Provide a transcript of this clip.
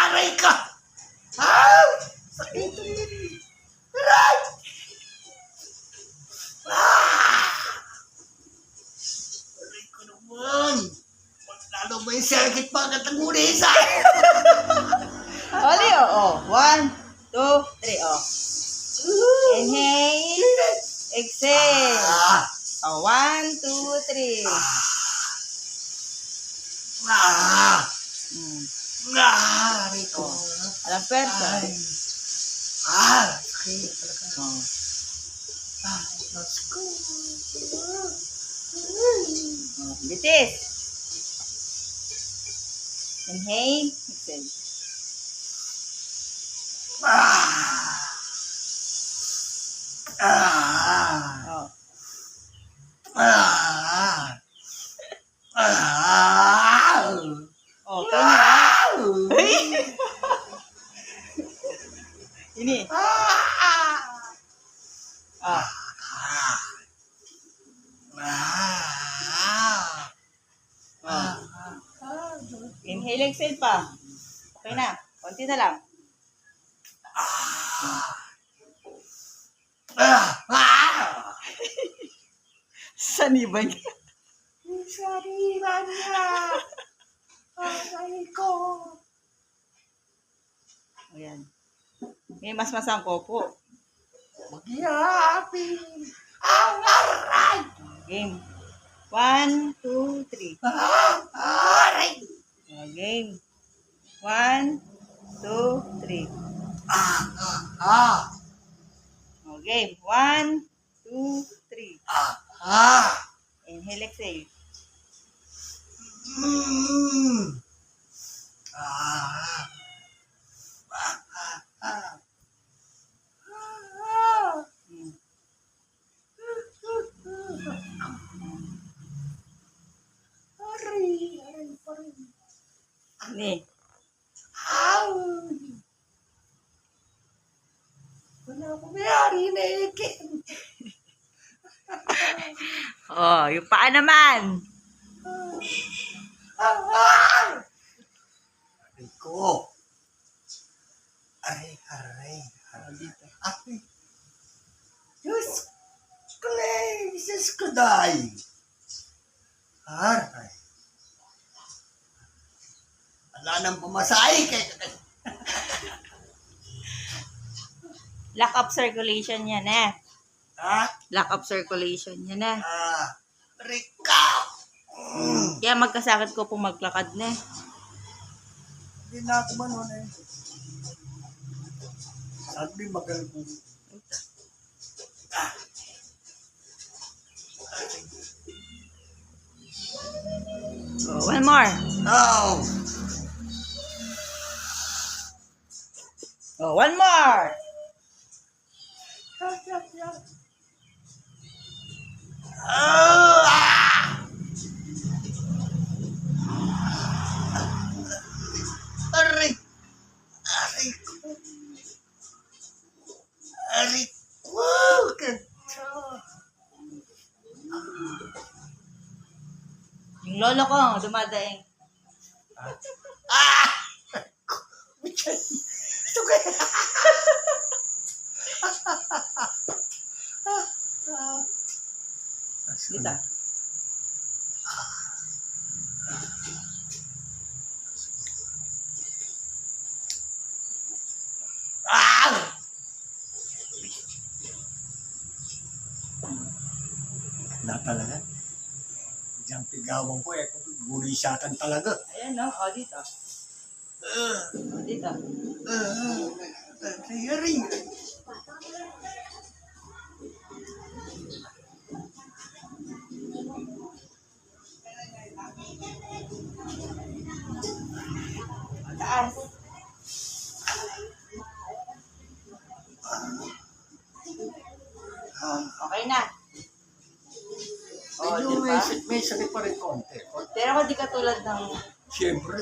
Aray ka! Ah! Sakit! Aray! Ah! Aray ko naman! Lalo ba yung sakit pa kataguli sa akin? Oli, oh, oh. One, two, three, oh. Inhale. Exhale. Ah! Oh, one, two, three. Ah! Mm. Ah! Ko! Alam pwersa. Ay! Ah! Sakit talaga. Oh. Ah! Ko! Oh, Bitis. Inhale. Exhale. Ah! Ah! Ah! Ah! Oh, kayo na. Ay! Ini. Ah! Ah. Inhale, exhale pa. Okay na. Konti na lang. Ah! Ah! Saniban niya. Sarila niya! Aray ko! Ayan. May mas masang ko po. Magyapin ang aray! Game. One, two, three. Ah! Aray! Oh, game. One, two, three. Ah! Ah! Ah! Oh, game. One, two, three. Ah! Ah! Inhale, exhale. Mm. Ah! Ah! Ah! Ah! Ah! Hmm. Aray! Aray pa rin. Ni. Wala ko mayari na ikin. Oh, yung paa naman. Aray ko. Aray, aray. Aray, aray. Diyos ko na eh. Diyos ko dahi. Aray. Nang pumasahe kay Lack of circulation yan eh. Ha? Lack of circulation yan eh. Ah, Rika! Mm. Kaya magkasakit ko po maglakad na eh. Hindi na ako manon eh. Sabi magaling ko. Ah. Oh, one more. Oh! Oh, one more. Oh! Ah! Aray! Aray ko! Aray ko! Ganto! Yung lolo ko, dumadaing. Ah! Ito kaya! Dito. Ah! Na talaga. Diyan pigawan ko eh. Gulisatan talaga. Ayan no, oh dito. Uh, dito. uh, uh, ring. Taas. Ah, Okay na. Oh, medyo di may, ba? may sakit pa rin konti. Pero kung di katulad ng Siyempre,